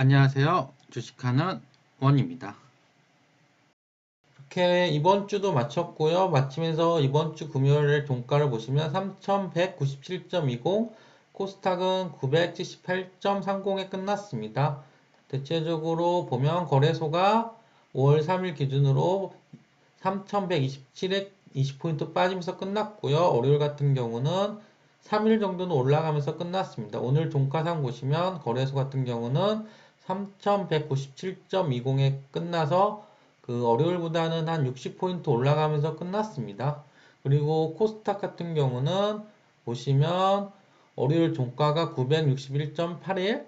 안녕하세요. 주식하는 원입니다. 이렇게 이번 주도 마쳤고요. 마치면서 이번 주 금요일 종가를 보시면 3197.20, 코스닥은 978.30에 끝났습니다. 대체적으로 보면 거래소가 5월 3일 기준으로 3127에 20포인트 빠지면서 끝났고요. 월요일 같은 경우는 3일 정도는 올라가면서 끝났습니다. 오늘 종가상 보시면 거래소 같은 경우는 3197.20에 끝나서 그 월요일보다는 한 60포인트 올라가면서 끝났습니다. 그리고 코스닥 같은 경우는 보시면 월요일 종가가 961.81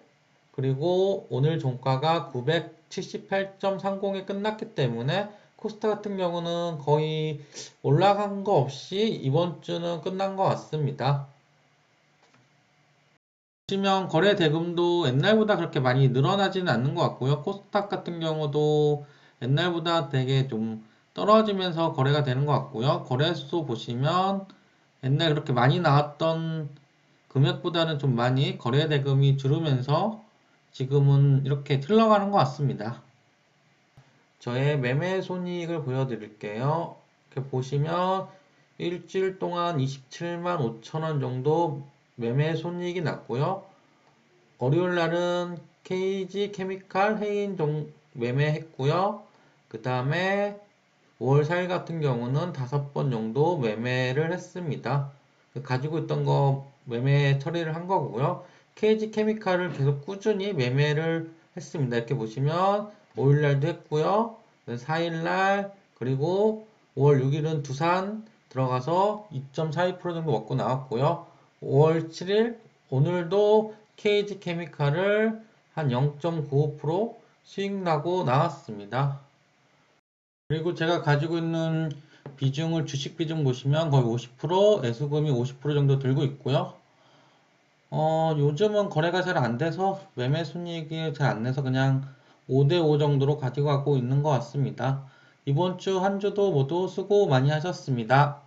그리고 오늘 종가가 978.30에 끝났기 때문에 코스닥 같은 경우는 거의 올라간 거 없이 이번 주는 끝난 것 같습니다. 보시면 거래 대금도 옛날보다 그렇게 많이 늘어나지는 않는 것 같고요. 코스닥 같은 경우도 옛날보다 되게 좀 떨어지면서 거래가 되는 것 같고요. 거래소 보시면 옛날 그렇게 많이 나왔던 금액보다는 좀 많이 거래 대금이 줄으면서 지금은 이렇게 흘러가는 것 같습니다. 저의 매매 손익을 보여드릴게요. 이렇게 보시면 일주일 동안 27만 5천원 정도 매매 손익이 났고요. 월요일 날은 KG 케미칼 해인 종 매매했고요. 그 다음에 5월 4일 같은 경우는 다섯 번 정도 매매를 했습니다. 가지고 있던 거 매매 처리를 한 거고요. KG 케미칼을 계속 꾸준히 매매를 했습니다. 이렇게 보시면 5일 날도 했고요. 4일 날 그리고 5월 6일은 두산 들어가서 2.42% 정도 먹고 나왔고요. 5월 7일 오늘도 KG 케미칼을 한 0.95% 수익 나고 나왔습니다. 그리고 제가 가지고 있는 비중을 주식 비중 보시면 거의 50% 애수금이 50% 정도 들고 있고요. 어, 요즘은 거래가 잘 안 돼서 매매 순이익이 잘 안 내서 그냥 5대5 정도로 가지고 가고 있는 것 같습니다. 이번 주 한 주도 모두 수고 많이 하셨습니다.